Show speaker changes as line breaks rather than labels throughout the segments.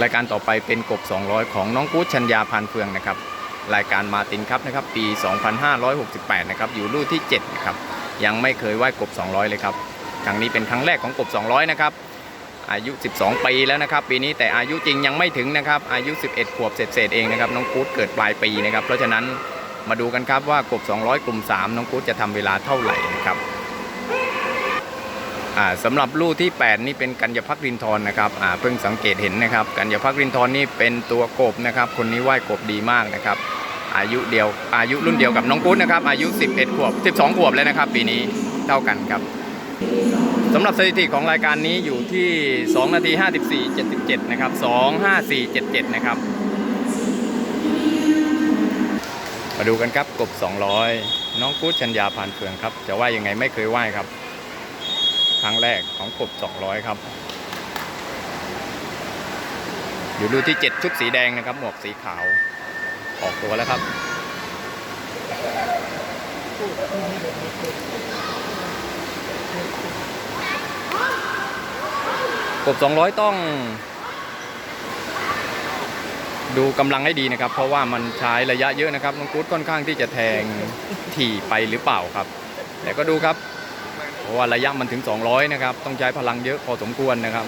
รายการต่อไปเป็นกบ 200 ของน้องกู๊ดชัญญาพันเฟืองนะครับ รายการมาตินครับนะครับ ปี 2568 นะครับ อยู่ลู่ที่7นะครับ ยังไม่เคยไหว้กบ 200 เลยครับ ครั้งนี้เป็นครั้งแรกของกบ 200 นะครับ อายุ 12 ปีแล้วนะครับ ปีนี้แต่อายุจริงยังไม่ถึงนะครับ อายุ 11 ขวบเศษๆเองนะครับ น้องกู๊ดเกิดปลายปีนะครับ เพราะฉะนั้นมาดูกันครับว่ากบ 200 กลุ่ม 3 น้องกู๊ดจะทำเวลาเท่าไหร่นะครับ สำหรับลู่ที่ 8 นี่เป็นกัญญพักรินทร์นะครับเพิ่งสังเกตเห็นนะครับ กัญญพักรินทร์นี่เป็นตัวกบนะครับ คนนี้ว่ายกบดีมากนะครับ อายุเดียวอายุรุ่นเดียวกับน้องกุ้นนะครับ อายุ 11 ขวบ 12 ขวบแล้วนะครับ ปีนี้เท่ากันครับสำหรับสถิติของรายการนี้อยู่ที่ 2 นาที 54 77 นะครับ 25477 นะครับ มาดูกันครับกบ 200 น้องกุ้ชัญญาผ่านเฟืองครับ จะว่ายังไงไม่เคยว่ายครับ ครั้งแรกของกบ 200 ครับ อยู่ดูที่ 7 ชุดสีแดงนะครับ หมวกสีขาว ออกตัวแล้วครับ กบ 200 ต้อง ดูกำลังให้ดีนะครับ เพราะว่ามันใช้ระยะเยอะนะครับน้องกู๊ดค่อนข้างที่จะแทงถี่ไปหรือเปล่าครับ แต่ก็ดูครับ เพราะว่าระยะมันถึง 200 นะครับ ต้องใช้พลังเยอะพอสมควรนะครับ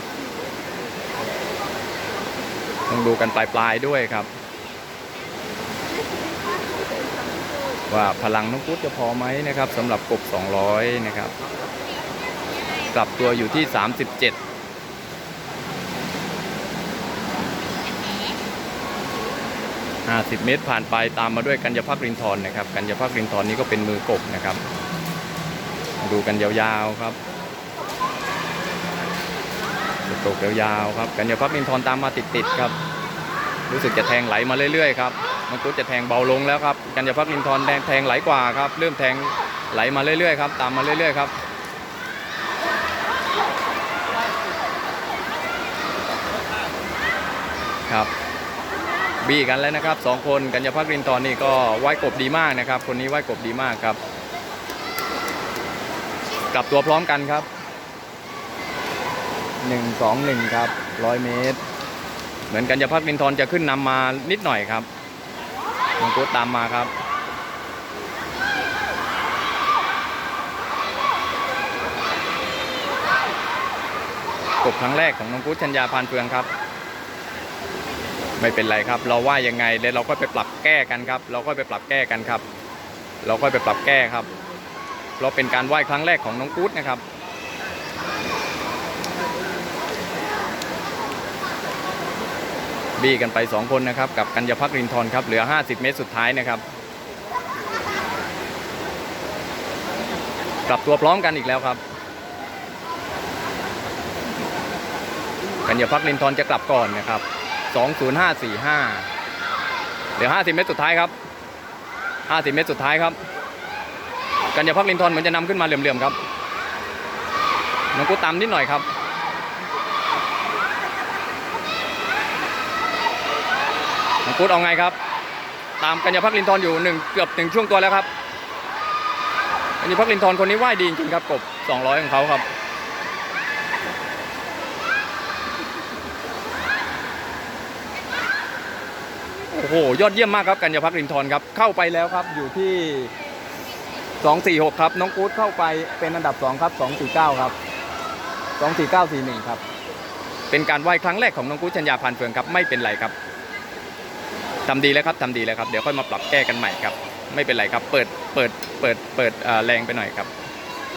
ต้องดูกันปลายๆด้วยครับ ว่าพลังน้องกุ๊ดจะพอไหมนะครับสำหรับกบ 200 นะครับกลับตัวอยู่ที่ 37 50 เมตรผ่านไปตามมาด้วยกัญญาพักรินทร์นะครับกัญญาพักรินทร์นี้ก็เป็นมือกบนะครับ ดูกันยาวๆครับตกยาวๆครับ กัญญาพักรินทร์ตามมาติดๆครับ รู้สึกจะแทงไหลมาเรื่อยๆครับมันกุดจะแทงเบาลงแล้วครับ กัญญาพักรินทร์แดงแทงไหลกว่าครับ เริ่มแทงไหลมาเรื่อยๆครับ ตามมาเรื่อยๆครับครับบี้กันแล้วนะครับสองคนกัญญาพักรินทร์นี่ก็ไหวกบดีมากนะครับ คนนี้ไหวกบดีมากครับ กลับตัวพร้อมกันครับ1 2 1ครับ100เมตร เหมือนกันจะพักดินทรจะขึ้นนำมานิดหน่อยครับน้องกุ๊ดตามมาครับกบครั้งแรกของน้องกุ๊ดชัญญาพานเฟืองครับ ไม่เป็นไรครับ เราว่ายังไงเดี๋ยวเราก็ไปปรับแก้กันครับ เราก็ไปปรับแก้กันครับ เราก็ไปปรับแก้ครับ เราเป็นการไหว้ครั้งแรกของน้องกู๊ดนะครับบี้กันไป 2 คนนะครับ กับกัญญาพักรินทร์ครับ เหลือ 50 เมตรสุดท้ายนะครับ กลับตัวพร้อมกันอีกแล้วครับ กัญญาพักรินทร์จะกลับก่อนนะครับ 20545 เหลือ 50 เมตรสุดท้ายครับ 50 เมตรสุดท้ายครับ กัญญาพักลินทร์เหมือนจะนำขึ้นมาเหลื่อมๆครับน้องกูตามนิดหน่อยครับน้องกูเอาไงครับ ตามกัญญาพักลินทร์อยู่หนึ่งเกือบถึงช่วงตัวแล้วครับกัญญาพักลินทร์คนนี้ว่ายดีจริงครับกบ200ของเขาครับโอ้โหยอดเยี่ยมมากครับกัญญาพักรินทร์ครับเข้าไปแล้วครับอยู่ที่ 246 ครับ น้องกู๊ดเข้าไปเป็นอันดับ 2 ครับ 249 ครับ 24941 ครับ เป็นการไหว้ครั้งแรกของน้องกู๊ดชัญญาพันเฟืองครับ ไม่เป็นไรครับทำดีแล้วครับทำดีแล้วครับ เดี๋ยวค่อยมาปรับแก้กันใหม่ครับ ไม่เป็นไรครับ เปิด เปิด เปิด เปิดแรงไปหน่อยครับ